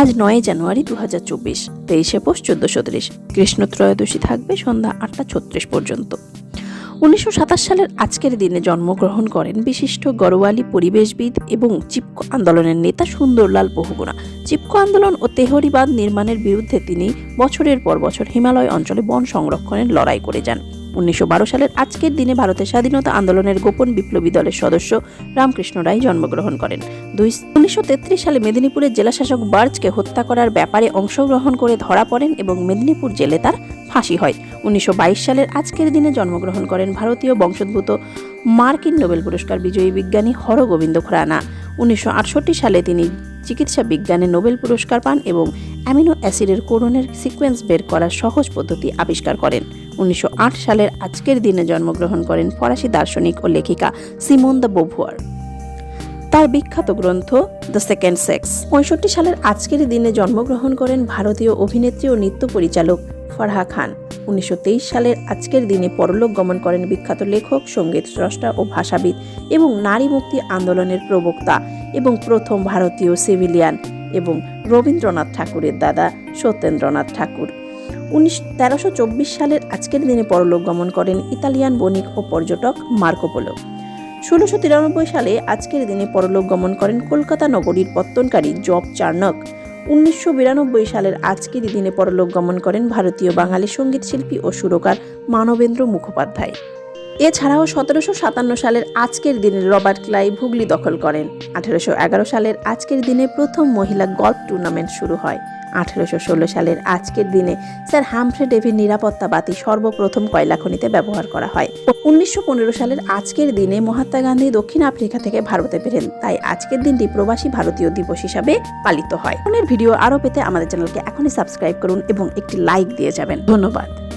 আজ নয় জানুয়ারি দু হাজার চব্বিশ, তেইশে পোষ চোদ্দশো তিরিশ, কৃষ্ণ ত্রয়োদশী থাকবে সন্ধ্যা আটটা ছত্রিশ পর্যন্ত। উনিশশো সাতাশ সালের আজকের দিনে জন্মগ্রহণ করেন বিশিষ্ট গরওয়ালি পরিবেশবিদ এবং চিপকো আন্দোলনের নেতা সুন্দরলাল বহুগুণা। চিপকো আন্দোলন ও তেহরিবাদ নির্মাণের বিরুদ্ধে তিনি বছরের পর বছর হিমালয় অঞ্চলে বন সংরক্ষণের লড়াই করে যান। উনিশশো বারো সালের আজকের দিনে ভারতের স্বাধীনতা আন্দোলনের গোপন বিপ্লবী দলের সদস্য রামকৃষ্ণ রায় জন্মগ্রহণ করেন। দুই উনিশশো সালে মেদিনীপুরের জেলাশাসক বার্জকে হত্যা করার ব্যাপারে অংশগ্রহণ করে ধরা পড়েন এবং মেদিনীপুর জেলে তার ফাঁসি হয়। উনিশশো বাইশ সালের আজকের দিনে জন্মগ্রহণ করেন ভারতীয় বংশোদ্ভূত মার্কিন নোবেল পুরস্কার বিজয়ী বিজ্ঞানী হরগোবিন্দ খুরানা। উনিশশো সালে তিনি চিকিৎসা বিজ্ঞানে নোবেল পুরস্কার পান এবং অ্যামিনো অ্যাসিডের কোরনের সিকোয়েন্স বের করার সহজ পদ্ধতি আবিষ্কার করেন। উনিশশো আট সালের আজকের দিনে জন্মগ্রহণ করেন ফরাসি দার্শনিক ও লেখিকা সিমন দ্য বোভুয়ার। তার বিখ্যাত গ্রন্থ দ্য সেকেন্ড সেক্স। পঁয়ষট্টি সালের আজকের দিনে জন্মগ্রহণ করেন ভারতীয় অভিনেত্রী ও নৃত্য পরিচালক ফরহা খান। উনিশশো তেইশ সালের আজকের দিনে পরলোক গমন করেন বিখ্যাত লেখক, সংগীত স্রষ্টা ও ভাষাবিদ এবং নারী মুক্তি আন্দোলনের প্রবক্তা এবং প্রথম ভারতীয় সিভিলিয়ান এবং রবীন্দ্রনাথ ঠাকুরের দাদা সত্যেন্দ্রনাথ ঠাকুর। উনিশ সালের আজকের দিনে পরলোক গমন করেন ইতালিয়ান বণিক ও পর্যটক মার্কোপোলো ষোলোশো তিরানব্বই সালে আজকের দিনে পরলোক গমন করেন কলকাতা নগরীর পত্তনকারী জব চার্নক উনিশশো বিরানব্বই সালের আজকের দিনে পরলোক গমন করেন ভারতীয় বাঙালি সংগীত শিল্পী ও সুরকার মানবেন্দ্র মুখোপাধ্যায়। এছাড়াও সতেরোশো সাতান্ন সালের আজকের দিনে রবার্ট ক্লাইভ হুগলি দখল করেন। আঠেরোশো এগারো সালের আজকের দিনে প্রথম মহিলা গল্ফ টুর্নামেন্ট শুরু হয়। আঠেরোশো ষোলো সালের আজকের দিনে স্যার হামফ্রে ডেভির নিরাপত্তা বাতি সর্বপ্রথম কয়লা খনিতে ব্যবহার করা হয়। উনিশশো পনেরো সালের আজকের দিনে মহাত্মা গান্ধী দক্ষিণ আফ্রিকা থেকে ভারতে ফেরেন, তাই আজকের দিনটি প্রবাসী ভারতীয় দিবস হিসাবে পালিত হয়। ফোনের ভিডিও আরও পেতে আমাদের চ্যানেলকে এখনই সাবস্ক্রাইব করুন এবং একটি লাইক দিয়ে যাবেন। ধন্যবাদ।